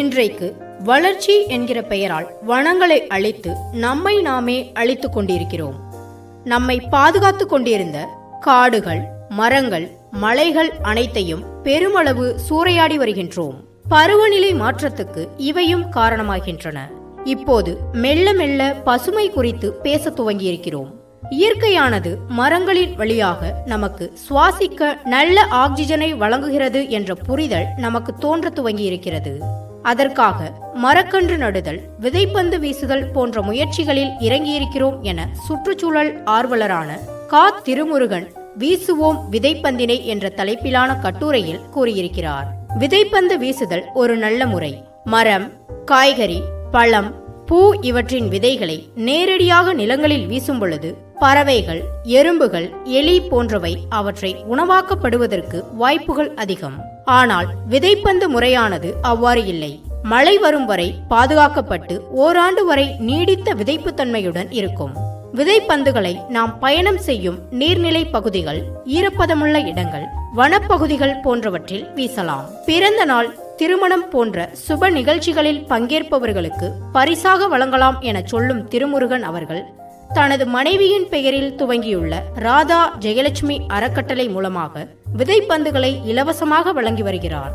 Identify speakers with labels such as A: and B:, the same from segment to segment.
A: இன்றைக்கு வளர்ச்சி என்கிற பெயரால் வனங்களை அழித்து நம்மை நாமே அழித்துக் கொண்டிருக்கிறோம். நம்மை பாதுகாத்துக் கொண்டிருந்த காடுகள் மரங்கள் மலைகள் அனைத்தையும் பெருமளவு சூறையாடி வருகின்றோம். பருவநிலை மாற்றத்துக்கு இவையும் காரணமாகின்றன. இப்போது மெல்ல மெல்ல பசுமை குறித்து பேச துவங்கியிருக்கிறோம். இயற்கையானது மரங்களின் வழியாக நமக்கு சுவாசிக்க நல்ல ஆக்சிஜனை வழங்குகிறது என்ற புரிதல் நமக்கு தோன்ற துவங்கியிருக்கிறது. அதற்காக மரக்கன்று நடுதல் விதைப்பந்து வீசுதல் போன்ற முயற்சிகளில் இறங்கியிருக்கிறோம் என சுற்றுச்சூழல் ஆர்வலரான கா. திருமுருகன் வீசுவோம் விதைப்பந்தினை என்ற தலைப்பிலான கட்டுரையில் கூறியிருக்கிறார். விதைப்பந்து வீசுதல் ஒரு நல்ல முறை. மரம் காய்கறி பழம் பூ இவற்றின் விதைகளை நேரடியாக நிலங்களில் வீசும் பொழுது பறவைகள் எறும்புகள் எலி போன்றவை அவற்றை உணவாக்கப்படுவதற்கு வாய்ப்புகள் அதிகம். ஆனால் விதைப்பந்து முறையானது அவ்வாறு இல்லை. மழை வரும் வரை பாதுகாக்கப்பட்டு ஓராண்டு வரை நீடித்த விதைப்புத்தன்மையுடன் இருக்கும். விதைப்பந்துகளை நாம் பயணம் செய்யும் நீர்நிலை பகுதிகள் ஈரப்பதமுள்ள இடங்கள் வனப்பகுதிகள் போன்றவற்றில் வீசலாம். பிறந்த நாள் திருமணம் போன்ற சுப நிகழ்ச்சிகளில் பங்கேற்பவர்களுக்கு பரிசாக வழங்கலாம் என சொல்லும் திருமுருகன் அவர்கள் தனது மனைவியின் பெயரில் துவங்கியுள்ள ராதா ஜெயலட்சுமி அறக்கட்டளை மூலமாக விதைப்பந்துகளை இலவசமாக வழங்கி வருகிறார்.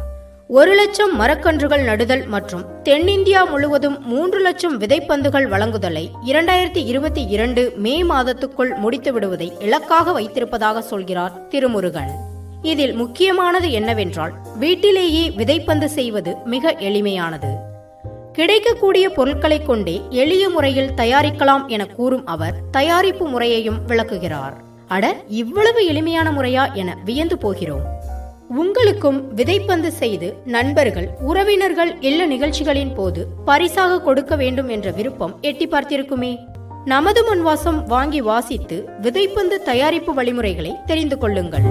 A: ஒரு லட்சம் மரக்கன்றுகள் நடுதல் மற்றும் தென்னிந்தியா முழுவதும் மூன்று லட்சம் விதைப்பந்துகள் வழங்குதலை இரண்டாயிரத்தி இருபத்தி இரண்டு மே மாதத்துக்குள் முடித்து விடுவதை இலக்காக வைத்திருப்பதாக சொல்கிறார் திருமுருகன். இதில் முக்கியமானது என்னவென்றால் வீட்டிலேயே விதைப்பந்து செய்வது மிக எளிமையானது. கிடைக்கக்கூடிய பொருட்களை கொண்டே எளிய முறையில் தயாரிக்கலாம் என கூறும் அவர் தயாரிப்பு முறையையும் விளக்குகிறார். அட இவ்வளவு எளிமையான முறையா என வியந்து போகிறோம். உங்களுக்கும் விதைப்பந்து செய்து நண்பர்கள் உறவினர்கள் இல்ல நிகழ்ச்சிகளின் போது பரிசாக கொடுக்க வேண்டும் என்ற விருப்பம் எட்டி பார்த்திருக்குமே. நமது முன்வாசம் வாங்கி வாசித்து விதைப்பந்து தயாரிப்பு வழிமுறைகளை தெரிந்து கொள்ளுங்கள்.